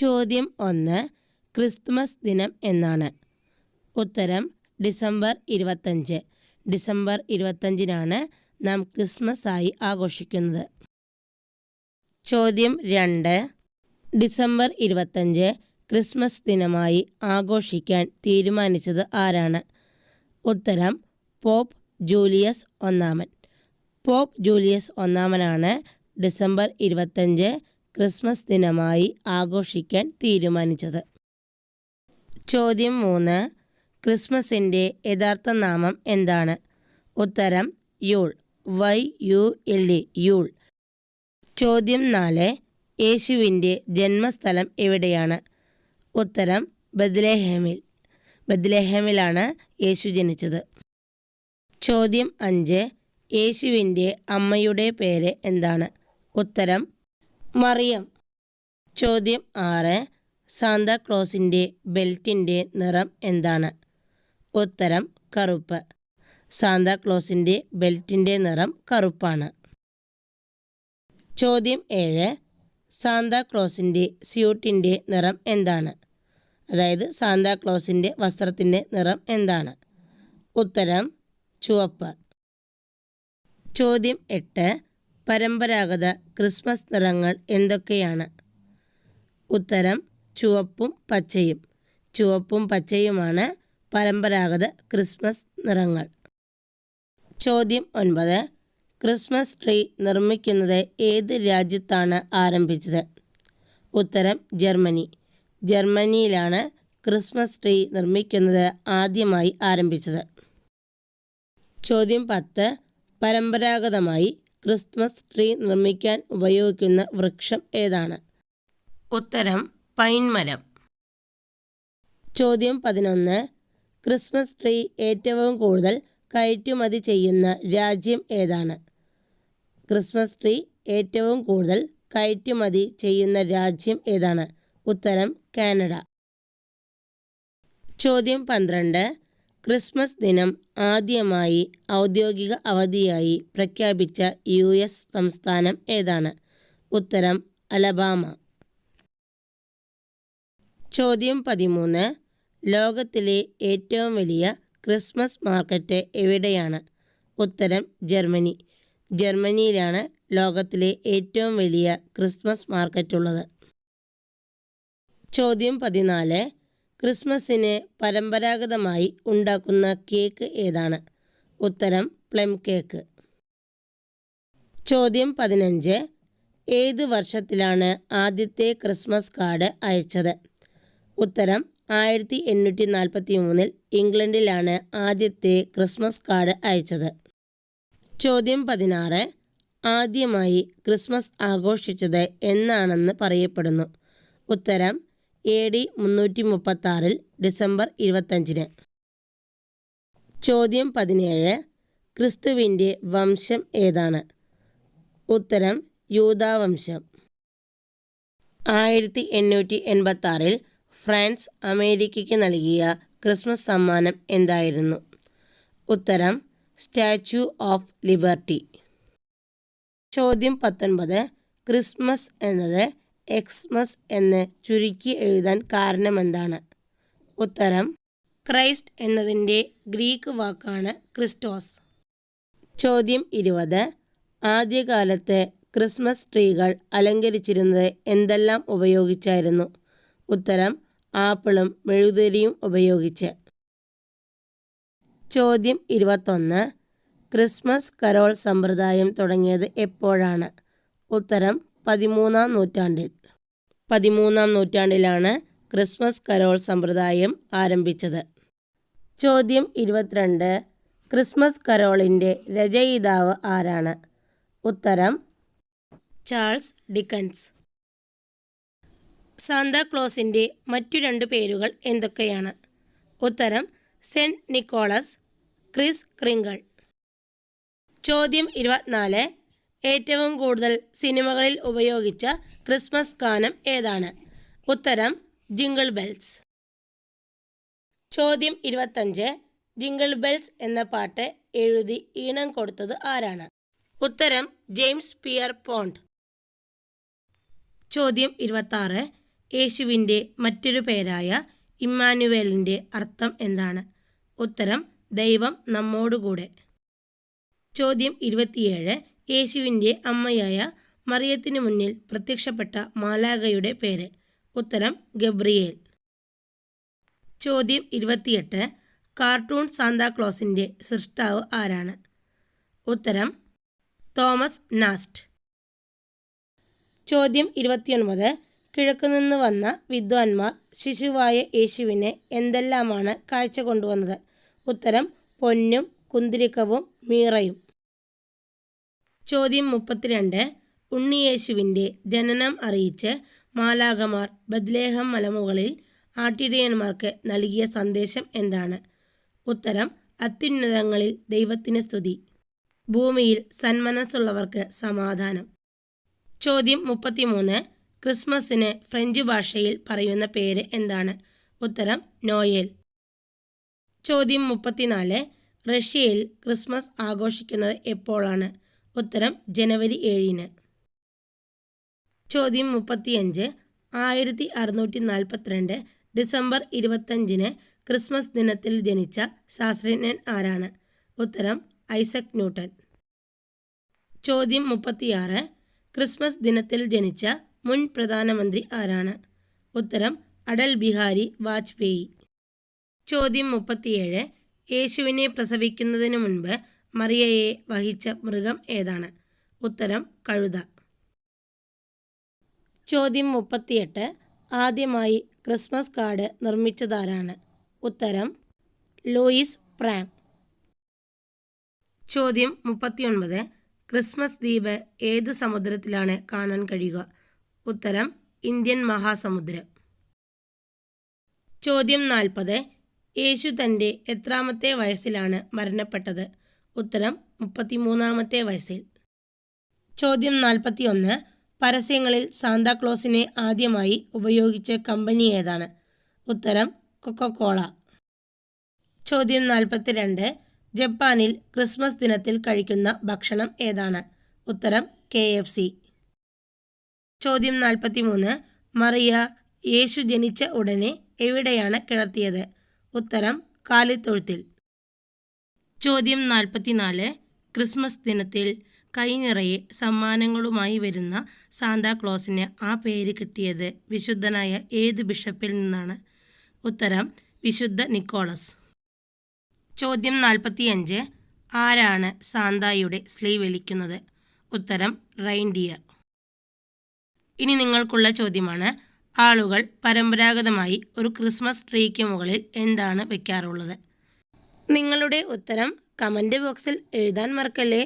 ചോദ്യം ഒന്ന് ക്രിസ്മസ് ദിനം എന്നാണ്. ഉത്തരം ഡിസംബർ ഇരുപത്തഞ്ച്. ഡിസംബർ ഇരുപത്തഞ്ചിനാണ് നാം ക്രിസ്മസ് ആയി ആഘോഷിക്കുന്നത്. ചോദ്യം രണ്ട് ഡിസംബർ ഇരുപത്തഞ്ച് ക്രിസ്മസ് ദിനമായി ആഘോഷിക്കാൻ തീരുമാനിച്ചത് ആരാണ്? ഉത്തരം പോപ്പ് ജൂലിയസ് ഒന്നാമൻ. പോപ്പ് ജൂലിയസ് ഒന്നാമനാണ് ഡിസംബർ ഇരുപത്തഞ്ച് ക്രിസ്മസ് ദിനമായി ആഘോഷിക്കാൻ തീരുമാനിച്ചത്. ചോദ്യം മൂന്ന്. ക്രിസ്മസിന്റെ യഥാർത്ഥ നാമം എന്താണ്? ഉത്തരം Yule. Y U L E Yule. ചോദ്യം നാല്. യേശുവിന്റെ ജന്മസ്ഥലം എവിടെയാണ്? ഉത്തരം ബദ്ലേഹമിൽ ബദ്ലേഹമിലാണ് യേശു ജനിച്ചത്. ചോദ്യം അഞ്ച്. യേശുവിന്റെ അമ്മയുടെ പേര് എന്താണ്? ഉത്തരം മറിയം. ചോദ്യം ആറ്. സാന്താക്ലോസിന്റെ ബെൽറ്റിന്റെ നിറം എന്താണ്? ഉത്തരം കറുപ്പ്. സാന്താക്ലോസിന്റെ ബെൽറ്റിന്റെ നിറം കറുപ്പാണ്. ചോദ്യം ഏഴ്. സാന്താക്ലോസിന്റെ സ്യൂട്ടിന്റെ നിറം എന്താണ്? അതായത് സാന്താക്ലോസിന്റെ വസ്ത്രത്തിന്റെ നിറം എന്താണ്? ഉത്തരം ചുവപ്പ്. ചോദ്യം എട്ട്. പരമ്പരാഗത ക്രിസ്മസ് നിറങ്ങൾ എന്തൊക്കെയാണ്? ഉത്തരം ചുവപ്പും പച്ചയും. ചുവപ്പും പച്ചയുമാണ് പരമ്പരാഗത ക്രിസ്മസ് നിറങ്ങൾ. ചോദ്യം ഒൻപത്. ക്രിസ്മസ് ട്രീ നിർമ്മിക്കുന്നത് ഏത് രാജ്യത്താണ് ആരംഭിച്ചത്? ഉത്തരം ജർമ്മനി. ജർമ്മനിയിലാണ് ക്രിസ്മസ് ട്രീ നിർമ്മിക്കുന്നത് ആദ്യമായി ആരംഭിച്ചത്. ചോദ്യം പത്ത്. പരമ്പരാഗതമായി ക്രിസ്മസ് ട്രീ നിർമ്മിക്കാൻ ഉപയോഗിക്കുന്ന വൃക്ഷം ഏതാണ്? ഉത്തരം പൈൻമരം. ചോദ്യം പതിനൊന്ന്. ക്രിസ്മസ് ട്രീ ഏറ്റവും കൂടുതൽ കയറ്റുമതി ചെയ്യുന്ന രാജ്യം ഏതാണ്? ക്രിസ്മസ് ട്രീ ഏറ്റവും കൂടുതൽ കയറ്റുമതി ചെയ്യുന്ന രാജ്യം ഏതാണ്? ഉത്തരം കാനഡ. ചോദ്യം പന്ത്രണ്ട്. ക്രിസ്മസ് ദിനം ആദ്യമായി ഔദ്യോഗിക അവധിയായി പ്രഖ്യാപിച്ച യു എസ് സംസ്ഥാനം ഏതാണ്? ഉത്തരം അലബാമ. ചോദ്യം പതിമൂന്ന്. ലോകത്തിലെ ഏറ്റവും വലിയ ക്രിസ്മസ് മാർക്കറ്റ് എവിടെയാണ്? ഉത്തരം ജർമ്മനി. ജർമ്മനിയിലാണ് ലോകത്തിലെ ഏറ്റവും വലിയ ക്രിസ്മസ് മാർക്കറ്റ് ഉള്ളത്. ചോദ്യം പതിനാല്. ക്രിസ്മസിന് പരമ്പരാഗതമായി ഉണ്ടാക്കുന്ന കേക്ക് ഏതാണ്? ഉത്തരം പ്ലം കേക്ക്. ചോദ്യം പതിനഞ്ച്. ഏത് വർഷത്തിലാണ് ആദ്യത്തെ ക്രിസ്മസ് കാർഡ് അയച്ചത്? ഉത്തരം ആയിരത്തി എണ്ണൂറ്റി നാൽപ്പത്തി മൂന്നിൽ ഇംഗ്ലണ്ടിലാണ് ആദ്യത്തെ ക്രിസ്മസ് കാർഡ് അയച്ചത്. ചോദ്യം പതിനാറ്. ആദ്യമായി ക്രിസ്മസ് ആഘോഷിച്ചത് എന്നാണെന്ന് പറയപ്പെടുന്നു. ഉത്തരം എ ഡി മുന്നൂറ്റി മുപ്പത്താറിൽ ഡിസംബർ ഇരുപത്തഞ്ചിന്. ചോദ്യം പതിനേഴ്. ക്രിസ്തുവിന്റെ വംശം ഏതാണ്? ഉത്തരം യൂതാവംശം. ആയിരത്തി എണ്ണൂറ്റി എൺപത്താറിൽ ഫ്രാൻസ് അമേരിക്കയ്ക്ക് നൽകിയ ക്രിസ്മസ് സമ്മാനം എന്തായിരുന്നു? ഉത്തരം സ്റ്റാച്യു ഓഫ് ലിബർട്ടി. ചോദ്യം പത്തൊൻപത്. ക്രിസ്മസ് എന്നത് എക്സ്മസ് എന്ന് ചുരുക്കി എഴുതാൻ കാരണമെന്താണ്? ഉത്തരം ക്രൈസ്റ്റ് എന്നതിന്റെ ഗ്രീക്ക് വാക്കാണ് ക്രിസ്റ്റോസ്. ചോദ്യം ഇരുപത് ആദ്യകാലത്ത് ക്രിസ്മസ് ട്രീകൾ അലങ്കരിച്ചിരുന്നത് എന്തെല്ലാം ഉപയോഗിച്ചായിരുന്നു? ഉത്തരം ആപ്പിളും മെഴുകുതിരിയും ഉപയോഗിച്ച്. ചോദ്യം ഇരുപത്തൊന്ന് ക്രിസ്മസ് കരോൾ സമ്പ്രദായം തുടങ്ങിയത് എപ്പോഴാണ്? ഉത്തരം പതിമൂന്നാം നൂറ്റാണ്ടിൽ. പതിമൂന്നാം നൂറ്റാണ്ടിലാണ് ക്രിസ്മസ് കരോൾ സമ്പ്രദായം ആരംഭിച്ചത്. ചോദ്യം ഇരുപത്തിരണ്ട്. ക്രിസ്മസ് കരോളിന്റെ രചയിതാവ് ആരാണ്? ഉത്തരം ചാൾസ് ഡിക്കൻസ്. സാന്താക്ലോസിന്റെ മറ്റു രണ്ട് പേരുകൾ എന്തൊക്കെയാണ്? ഉത്തരം സെന്റ് നിക്കോളസ് ക്രിസ് ക്രിങ്കൾ. ചോദ്യം ഇരുപത്തിനാല്. ഏറ്റവും കൂടുതൽ സിനിമകളിൽ ഉപയോഗിച്ച ക്രിസ്മസ് ഗാനം ഏതാണ്? ഉത്തരം ജിങ്കിൾ ബെൽസ്. ചോദ്യം ഇരുപത്തഞ്ച്. ജിങ്കിൾ ബെൽസ് എന്ന പാട്ട് എഴുതി ഈണം കൊടുത്തത് ആരാണ്? ഉത്തരം ജെയിംസ് പിയർ പോണ്ട്. ചോദ്യം ഇരുപത്താറ്. യേശുവിന്റെ മറ്റൊരു പേരായ ഇമ്മാനുവേലിന്റെ അർത്ഥം എന്താണ്? ഉത്തരം ദൈവം നമ്മോടുകൂടെ. ചോദ്യം ഇരുപത്തിയേഴ്. യേശുവിന്റെ അമ്മയായ മറിയത്തിനു മുന്നിൽ പ്രത്യക്ഷപ്പെട്ട മാലാഖയുടെ പേര്. ഉത്തരം ഗബ്രിയേൽ. ചോദ്യം ഇരുപത്തിയെട്ട്. കാർട്ടൂൺ സാന്താക്ലോസിന്റെ സൃഷ്ടാവ് ആരാണ്? ഉത്തരം തോമസ് നാസ്റ്റ്. ചോദ്യം ഇരുപത്തിയൊൻപത്. കിഴക്കുനിന്ന് വന്ന വിദ്വാൻമാർ ശിശുവായ യേശുവിനെ എന്തെല്ലാമാണ് കാഴ്ച കൊണ്ടുവന്നത്? ഉത്തരം പൊന്നും കുന്തിരിക്കവും മീറയും. ചോദ്യം മുപ്പത്തിരണ്ട്. ഉണ്ണിയേശുവിന്റെ ജനനം അറിയിച്ച് മാലാകമാർ ബദ്ലേഹം മലമുകളിൽ ആട്ടിടയന്മാർക്ക് നൽകിയ സന്ദേശം എന്താണ്? ഉത്തരം അത്യുന്നതങ്ങളിൽ ദൈവത്തിന് സ്തുതി. ഭൂമിയിൽ സന്മനസ്സുള്ളവർക്ക് സമാധാനം. ചോദ്യം മുപ്പത്തിമൂന്ന്. ക്രിസ്മസിന് ഫ്രഞ്ച് ഭാഷയിൽ പറയുന്ന പേര് എന്താണ്? ഉത്തരം നോയൽ. ചോദ്യം മുപ്പത്തിനാല്. റഷ്യയിൽ ക്രിസ്മസ് ആഘോഷിക്കുന്നത് എപ്പോഴാണ്? ഉത്തരം ജനുവരി ഏഴിന്. ചോദ്യം മുപ്പത്തിയഞ്ച്. ആയിരത്തി അറുന്നൂറ്റി നാൽപ്പത്തിരണ്ട് ഡിസംബർ ഇരുപത്തഞ്ചിന് ക്രിസ്മസ് ദിനത്തിൽ ജനിച്ച ശാസ്ത്രജ്ഞൻ ആരാണ്? ഉത്തരം ഐസക് ന്യൂട്ടൺ. ചോദ്യം മുപ്പത്തിയാറ്. ക്രിസ്മസ് ദിനത്തിൽ ജനിച്ച മുൻ പ്രധാനമന്ത്രി ആരാണ്? ഉത്തരം അടൽ ബിഹാരി വാജ്പേയി. ചോദ്യം മുപ്പത്തിയേഴ്. യേശുവിനെ പ്രസവിക്കുന്നതിന് മുൻപ് മറിയയെ വഹിച്ച മൃഗം ഏതാണ്? ഉത്തരം കഴുത. ചോദ്യം മുപ്പത്തിയെട്ട്. ആദ്യമായി ക്രിസ്മസ് കാർഡ് നിർമ്മിച്ചതാരാണ്? ഉത്തരം ലൂയിസ് പ്രാങ് ചോദ്യം മുപ്പത്തിയൊൻപത്. ക്രിസ്മസ് ദ്വീപ് ഏത് സമുദ്രത്തിലാണ് കാണാൻ കഴിയുക? ഉത്തരം ഇന്ത്യൻ മഹാസമുദ്രം. ചോദ്യം നാൽപ്പത്. യേശു തന്റെ എത്രാമത്തെ വയസ്സിലാണ് മരണപ്പെട്ടത്? ഉത്തരം മുപ്പത്തിമൂന്നാമത്തെ വയസ്സിൽ. ചോദ്യം നാൽപ്പത്തി ഒന്ന് പരസ്യങ്ങളിൽ സാന്താക്ലോസിനെ ആദ്യമായി ഉപയോഗിച്ച കമ്പനി ഏതാണ്? ഉത്തരം കൊക്കോകോള. ചോദ്യം നാൽപ്പത്തിരണ്ട്. ജപ്പാനിൽ ക്രിസ്മസ് ദിനത്തിൽ കഴിക്കുന്ന ഭക്ഷണം ഏതാണ്? ഉത്തരം കെ എഫ് സി. ചോദ്യം നാൽപ്പത്തിമൂന്ന്. മറിയ യേശു ജനിച്ച ഉടനെ എവിടെയാണ് കിടത്തിയത്? ഉത്തരം കാലിത്തൊഴുത്തിൽ. ചോദ്യം നാൽപ്പത്തിനാല് ക്രിസ്മസ് ദിനത്തിൽ കൈനിറയെ സമ്മാനങ്ങളുമായി വരുന്ന സാന്താക്ലോസിന് ആ പേര് കിട്ടിയത് വിശുദ്ധനായ ഏത് ബിഷപ്പിൽ നിന്നാണ്? ഉത്തരം വിശുദ്ധ നിക്കോളസ്. ചോദ്യം നാൽപ്പത്തിയഞ്ച് ആരാണ് സാന്തായുടെ സ്ലീവ് വലിക്കുന്നത്? ഉത്തരം റൈൻഡിയർ ഇനി നിങ്ങൾക്കുള്ള ചോദ്യമാണ് ആളുകൾ പരമ്പരാഗതമായി ഒരു ക്രിസ്മസ് ട്രീക്ക് മുകളിൽ എന്താണ് വെക്കാറുള്ളത്? നിങ്ങളുടെ ഉത്തരം കമന്റ് ബോക്സിൽ എഴുതാൻ മറക്കല്ലേ?